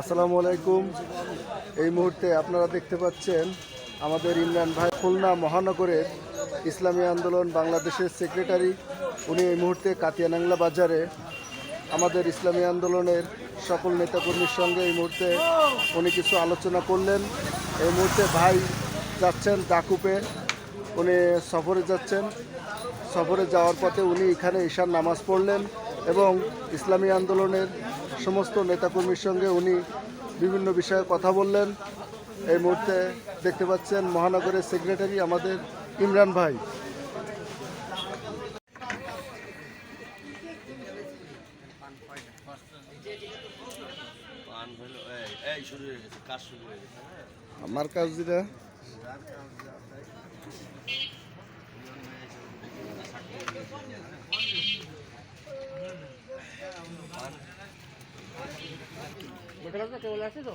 আসসালামু আলাইকুম। এই মুহূর্তে আপনারা দেখতে পাচ্ছেন আমাদের ইমরান ভাই খুলনা মহানগরের ইসলামী আন্দোলন বাংলাদেশের সেক্রেটারি। উনি এই মুহূর্তে কাতিয়ানাংলা বাজারে আমাদের ইসলামী আন্দোলনের সকল নেতাকর্মীর সঙ্গে এই মুহূর্তে উনি কিছু আলোচনা করলেন। এই মুহূর্তে ভাই যাচ্ছেন ডাকুপে। উনি সফরে যাচ্ছেন। সফরে যাওয়ার পথে উনি এখানে ঈশার নামাজ পড়লেন এবং ইসলামী আন্দোলনের সমস্ত নেতাকর্মীর সঙ্গে উনি বিভিন্ন বিষয়ে কথা বললেন। এই মুহূর্তে দেখতে পাচ্ছেন মহানগরের সেক্রেটারি আমাদের ইমরান ভাই। হয়ে গেছে কাজ শুরু হয়ে গেছে হ্যাঁ আমার কাজ যেটা কেবল আছে তো